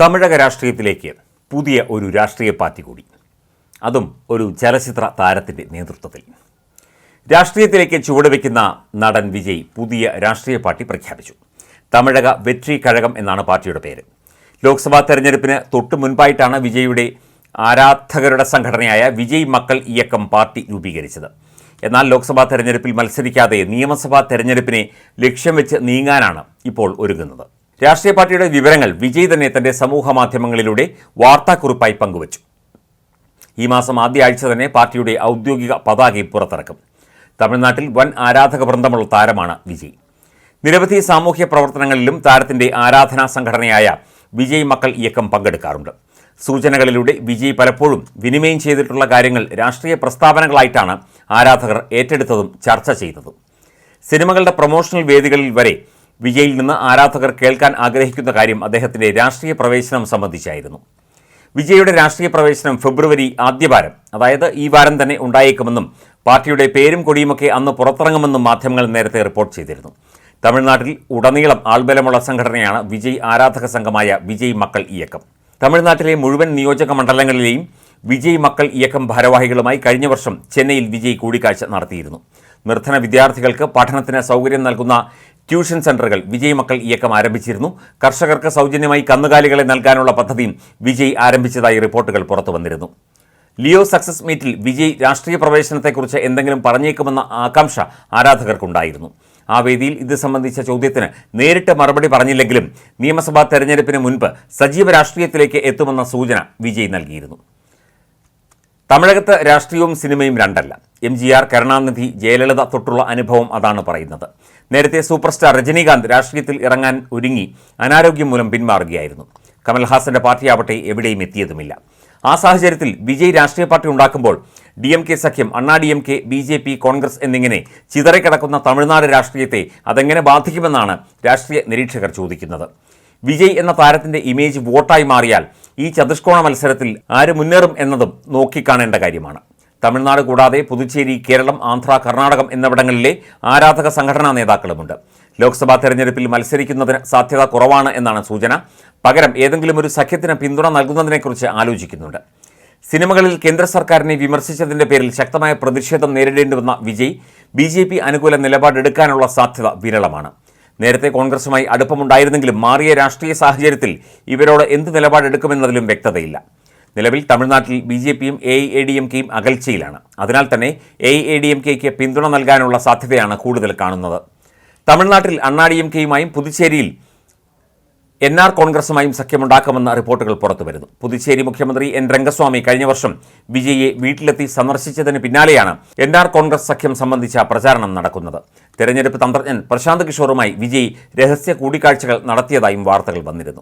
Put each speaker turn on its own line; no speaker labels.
തമിഴക രാഷ്ട്രീയത്തിലേക്ക് പുതിയ ഒരു രാഷ്ട്രീയ പാർട്ടി കൂടി. അതും ഒരു ചലച്ചിത്ര താരത്തിന്റെ നേതൃത്വത്തിൽ. രാഷ്ട്രീയത്തിലേക്ക് ചുവടുവെക്കുന്ന നടൻ വിജയ് പുതിയ രാഷ്ട്രീയ പാർട്ടി പ്രഖ്യാപിച്ചു. തമിഴക വെട്രി കഴകം എന്നാണ് പാർട്ടിയുടെ പേര്. ലോക്സഭാ തെരഞ്ഞെടുപ്പിന് തൊട്ടു മുൻപായിട്ടാണ് വിജയുടെ ആരാധകരുടെ സംഘടനയായ വിജയ് മക്കൾ ഇയക്കം പാർട്ടി രൂപീകരിച്ചത്. എന്നാൽ ലോക്സഭാ തെരഞ്ഞെടുപ്പിൽ മത്സരിക്കാതെ നിയമസഭാ തെരഞ്ഞെടുപ്പിനെ ലക്ഷ്യം വെച്ച് നീങ്ങാനാണ് ഇപ്പോൾ ഒരുങ്ങുന്നത്. രാഷ്ട്രീയ പാർട്ടിയുടെ വിവരങ്ങൾ വിജയ് തന്നെ തന്റെ സമൂഹ മാധ്യമങ്ങളിലൂടെ വാർത്താക്കുറിപ്പായി പങ്കുവച്ചു. ഈ മാസം ആദ്യ ആഴ്ച തന്നെ പാർട്ടിയുടെ ഔദ്യോഗിക പതാകയും പുറത്തിറക്കും. തമിഴ്നാട്ടിൽ വൻ ആരാധക വൃന്ദമുള്ള താരമാണ് വിജയ്. നിരവധി സാമൂഹ്യ പ്രവർത്തനങ്ങളിലും താരത്തിന്റെ ആരാധനാ സംഘടനയായ വിജയ് മക്കൾ ഇയക്കം പങ്കെടുക്കാറുണ്ട്. സൂചനകളിലൂടെ വിജയ് പലപ്പോഴും വിനിമയം ചെയ്തിട്ടുള്ള കാര്യങ്ങൾ രാഷ്ട്രീയ പ്രസ്താവനകളായിട്ടാണ് ആരാധകർ ഏറ്റെടുത്തതും ചർച്ച ചെയ്തതും. സിനിമകളുടെ പ്രൊമോഷണൽ വേദികളിൽ വരെ വിജയിൽ നിന്ന് ആരാധകർ കേൾക്കാൻ ആഗ്രഹിക്കുന്ന കാര്യം അദ്ദേഹത്തിന്റെ രാഷ്ട്രീയ പ്രവേശനം സംബന്ധിച്ചായിരുന്നു. വിജയുടെ രാഷ്ട്രീയ പ്രവേശനം ഫെബ്രുവരി ആദ്യവാരം അതായത് ഈ വാരം തന്നെ ഉണ്ടായേക്കുമെന്നും പാർട്ടിയുടെ പേരും കൊടിയുമൊക്കെ അന്ന് പുറത്തിറങ്ങുമെന്നും മാധ്യമങ്ങൾ നേരത്തെ റിപ്പോർട്ട് ചെയ്തിരുന്നു. തമിഴ്നാട്ടിൽ ഉടനീളം ആൾബലമുള്ള സംഘടനയാണ് വിജയ് ആരാധക സംഘമായ വിജയ് മക്കൾ ഇയക്കം. തമിഴ്നാട്ടിലെ മുഴുവൻ നിയോജക മണ്ഡലങ്ങളിലെയും വിജയ് മക്കൾ ഇയക്കം ഭാരവാഹികളുമായി കഴിഞ്ഞ വർഷം ചെന്നൈയിൽ വിജയ് കൂടിക്കാഴ്ച നടത്തിയിരുന്നു. നിർധന വിദ്യാർത്ഥികൾക്ക് പഠനത്തിന് സൗകര്യം നൽകുന്ന ട്യൂഷൻ സെന്ററുകൾ വിജയ് മക്കൾ ഇയക്കം ആരംഭിച്ചിരുന്നു. കർഷകർക്ക് സൗജന്യമായി കന്നുകാലികളെ നൽകാനുള്ള പദ്ധതിയും വിജയ് ആരംഭിച്ചതായി റിപ്പോർട്ടുകൾ പുറത്തു വന്നിരുന്നു ലിയോ സക്സസ് മീറ്റിൽ വിജയ് രാഷ്ട്രീയ പ്രവേശനത്തെക്കുറിച്ച് എന്തെങ്കിലും പറഞ്ഞേക്കുമെന്ന ആകാംക്ഷ ആരാധകർക്കുണ്ടായിരുന്നു. ആ വേദിയിൽ ഇത് സംബന്ധിച്ച ചോദ്യത്തിന് നേരിട്ട് മറുപടി പറഞ്ഞില്ലെങ്കിലും നിയമസഭാ തെരഞ്ഞെടുപ്പിന് മുൻപ് സജീവ രാഷ്ട്രീയത്തിലേക്ക് എത്തുമെന്ന സൂചന വിജയ് നൽകിയിരുന്നു. തമിഴകത്ത് രാഷ്ട്രീയവും സിനിമയും രണ്ടല്ല. M G R Karunanidhi Jayalalithaa തൊട്ടുള്ള അനുഭവം അതാണ് പറയുന്നത്. നേരത്തെ സൂപ്പർ സ്റ്റാർ രജനീകാന്ത് രാഷ്ട്രീയത്തിൽ ഇറങ്ങാൻ ഒരുങ്ങി അനാരോഗ്യം മൂലം പിന്മാറുകയായിരുന്നു. കമൽഹാസന്റെ പാർട്ടിയാവട്ടെ എവിടെയും എത്തിയതുമില്ല. ആ സാഹചര്യത്തിൽ വിജയ് രാഷ്ട്രീയ പാർട്ടി ഉണ്ടാക്കുമ്പോൾ ഡി എം കെ സഖ്യം Anna D M K B J P Congress എന്നിങ്ങനെ ചിതറിക്കിടക്കുന്ന തമിഴ്നാട് രാഷ്ട്രീയത്തെ അതെങ്ങനെ ബാധിക്കുമെന്നാണ് രാഷ്ട്രീയ നിരീക്ഷകർ ചോദിക്കുന്നത്. വിജയ് എന്ന താരത്തിന്റെ ഇമേജ് വോട്ടായി മാറിയാൽ ഈ ചതുഷ്കോണ മത്സരത്തിൽ ആര് മുന്നേറും എന്നതും നോക്കിക്കാണേണ്ട കാര്യമാണ്. തമിഴ്നാട് കൂടാതെ പുതുച്ചേരി കേരളം ആന്ധ്ര കർണാടകം എന്നിവിടങ്ങളിലെ ആരാധക സംഘടനാ നേതാക്കളുമുണ്ട്. ലോക്സഭാ തെരഞ്ഞെടുപ്പിൽ മത്സരിക്കുന്നതിന് സാധ്യത കുറവാണ് എന്നാണ് സൂചന. പകരം ഏതെങ്കിലും ഒരു സഖ്യത്തിന് പിന്തുണ നൽകുന്നതിനെക്കുറിച്ച് ആലോചിക്കുന്നുണ്ട്. സിനിമകളിൽ കേന്ദ്ര സർക്കാരിനെ വിമർശിച്ചതിന്റെ പേരിൽ ശക്തമായ പ്രതിഷേധം നേരിടേണ്ടി വന്ന വിജയ് ബി ജെ പി അനുകൂല നിലപാടെടുക്കാനുള്ള സാധ്യത വിരളമാണ്. നേരത്തെ കോൺഗ്രസുമായി അടുപ്പമുണ്ടായിരുന്നെങ്കിലും മാറിയ രാഷ്ട്രീയ സാഹചര്യത്തിൽ ഇവരോട് എന്ത് നിലപാടെടുക്കുമെന്നതിലും വ്യക്തതയില്ല. നിലവിൽ തമിഴ്നാട്ടിൽ ബി ജെ പിയും എ ഐ ഡി എം കെയും അകൽച്ചയിലാണ്. അതിനാൽ തന്നെ എ ഐ ഡി എം കെക്ക് പിന്തുണ നൽകാനുള്ള സാധ്യതയാണ് കൂടുതൽ കാണുന്നത്. തമിഴ്നാട്ടിൽ അണ്ണാ ഡി എം കെയുമായും പുതുച്ചേരിയിൽ എൻ ആർ കോൺഗ്രസുമായും സഖ്യമുണ്ടാക്കുമെന്ന റിപ്പോർട്ടുകൾ പുറത്തുവരുന്നു പുതുച്ചേരി മുഖ്യമന്ത്രി എൻ രംഗസ്വാമി കഴിഞ്ഞ വർഷം വിജയെ വീട്ടിലെത്തി സന്ദർശിച്ചതിന് പിന്നാലെയാണ് എൻ ആർ കോൺഗ്രസ് സഖ്യം സംബന്ധിച്ച പ്രചാരണം നടക്കുന്നത്. തെരഞ്ഞെടുപ്പ് തന്ത്രജ്ഞൻ പ്രശാന്ത് കിഷോറുമായി വിജയ് രഹസ്യ കൂടിക്കാഴ്ചകൾ നടത്തിയതായും വാർത്തകൾ വന്നിരുന്നു.